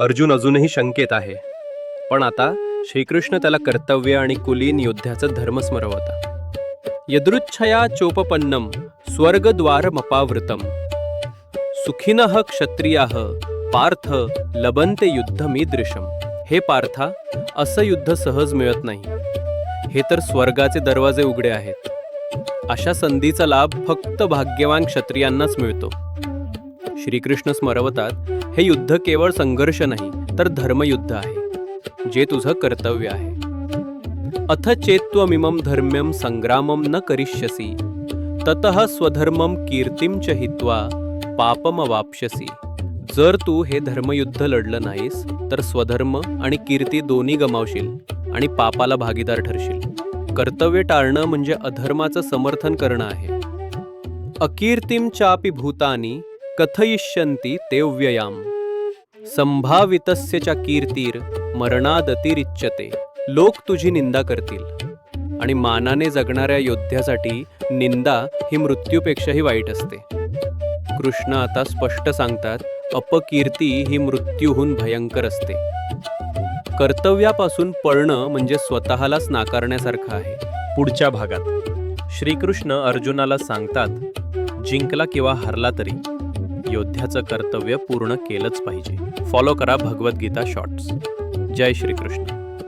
अर्जुन अजूनही शंकेत आहे. पण आता श्रीकृष्ण त्याला कर्तव्य आणि कुलीन योद्ध्याचं धर्म स्मरवता यदृच्छया चोपपन्नम स्वर्गद्वारमपावृतम सुखिनः क्षत्रियाः पार्थ लबंते युद्धमीदृशम. हे पार्था असं युद्ध सहज मिळत नाही. हे तर स्वर्गाचे दरवाजे उघडे आहेत. अशा संधीचा लाभ फक्त भाग्यवान क्षत्रियांनाच मिळतो. श्रीकृष्ण स्मरवतात हे युद्ध केवळ संघर्ष नाही तर धर्मयुद्ध आहे जे तुझं कर्तव्य आहे. अथ चेत्वमिमं धर्म्यं संग्रामं न करिष्यसि ततः स्वधर्मं कीर्तिं च हित्वा पापमवाप्स्यसि. जर तू हे धर्मयुद्ध लढलं नाहीस तर स्वधर्म आणि कीर्ती दोन्ही गमावशील आणि पापाला भागीदार ठरशील. कर्तव्य टाळणं म्हणजे अधर्माचं समर्थन करणं आहे. अकीर्तीम चापि भूतानी कथयिष्यन्ति ते व्ययाम। संभावितस्य च कीर्तीर मरणादतिरिच्यते। लोक तुझी निंदा करतील। आणि मानाने जगणाऱ्या योद्ध्यासाठी निंदा ही मृत्यूपेक्षाही वाईट असते। कृष्ण आता स्पष्ट सांगतात अपकीर्ती ही मृत्यूहून भयंकर असते। कर्तव्यापासून पळणं म्हणजे स्वतःलाच नाकारण्यासारखं आहे। पुढच्या भागात। श्रीकृष्ण अर्जुनाला सांगतात जिंकला किंवा हरला तरी. योद्ध्याचं कर्तव्य पूर्ण केलंच पाहिजे. फॉलो करा भगवद्गीता शॉर्ट्स जय श्रीकृष्ण.